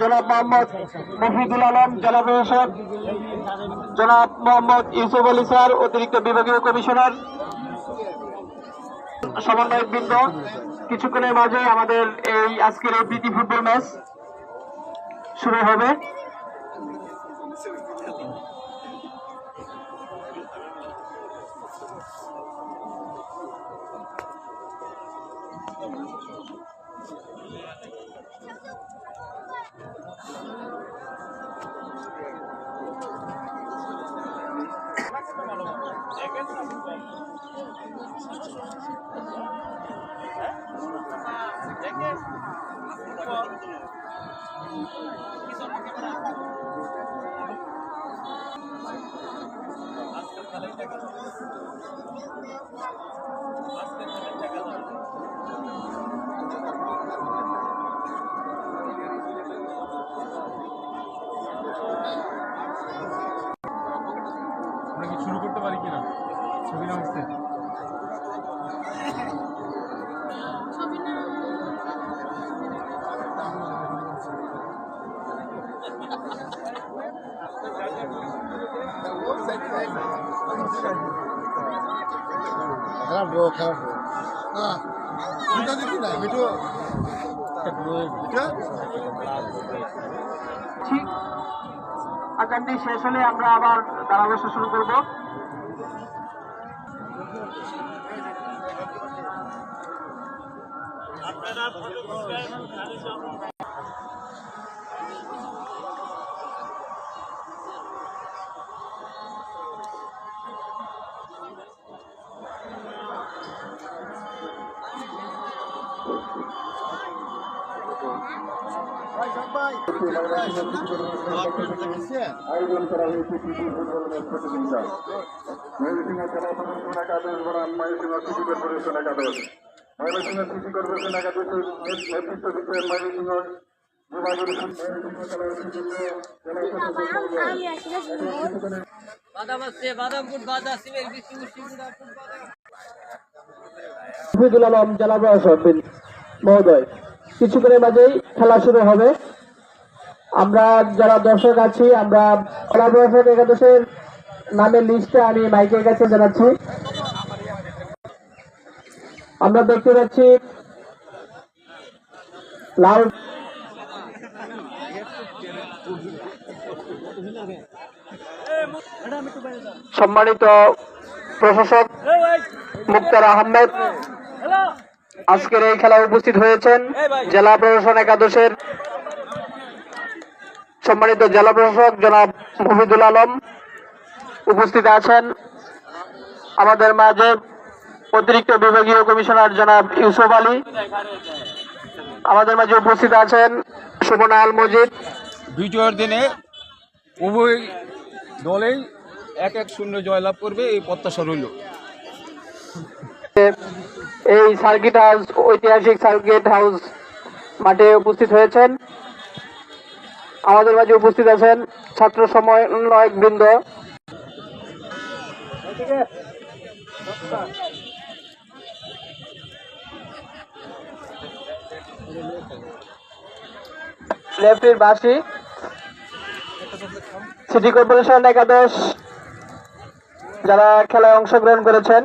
জনাব মোহাম্মদ মফিদুল আলম জেলা প্রশাসক জনাব মোহাম্মদ ইউসুফ আলী স্যার, অতিরিক্ত বিভাগীয় কমিশনার, সমন্বয়ক বৃন্দ, কিছুক্ষণের মাঝে আমাদের এই আজকের এই প্রীতি ফুটবল ম্যাচ শুরু হবে। কি শুরু করতে পারি কিনা? ছবি না উঠতে? খারাপ রোগ খারাপ না দুটা দেখি না মিঠু ঠিক আকারটি শেষ হলে আমরা আবার দাঁড়াবসা শুরু করব। আয়োজন করা হয়েছে প্রীতি ফুটবল ম্যাচ প্রতিযোগিতা ময়মনসিংহ জেলা প্রশাসন একাদশ বনাম ময়মনসিংহ সিটি কর্পোরেশন একাদশ ময়মনসিংহ সিটি কর্পোরেশন একাদশের নেতৃত্ব দিচ্ছেন ময়মনসিংহ বাদাম আছে বাদাম ফুট বাদা সিমের বিস্কুট বিস্কুট মফিদুল জেলা প্রশাসক মহোদয়। কিছুক্ষণের মাঝেই খেলা শুরু হবে। আমরা যারা দর্শক আছি, আমরা প্রশাসক একাদশের নামের লিস্টে আমি মাইকের কাছে জানাচ্ছি। আমরা দেখতে পাচ্ছি লাল সম্মানিত প্রশাসক মুক্তার আহমেদ। আজকের এই খেলায় উপস্থিত হয়েছেন জেলা প্রশাসন একাদশের সম্মানিত জেলা প্রশাসক জনাব মফিদুল আলম উপস্থিত আছেন। আমাদের মাঝে অতিরিক্ত বিভাগীয় কমিশনার জনাব ইউসুফ আলী। আমাদের মাঝে উপস্থিত আছেন সুমনা আল মজিদ। বিজয়ের দিনে উভয় দলেই এক এক শূন্য জয়লাভ করবে এই প্রত্যাশা রইল। এই সার্কিট হাউস ঐতিহাসিক সার্কিট হাউস মাঠে উপস্থিত হয়েছেন। আমাদের মাঝে উপস্থিত আছেন ছাত্র সমন্বয়ক বৃন্দ। লেফটির বাসি সিটি কর্পোরেশন একাদশ, যারা খেলায় অংশগ্রহণ করেছেন।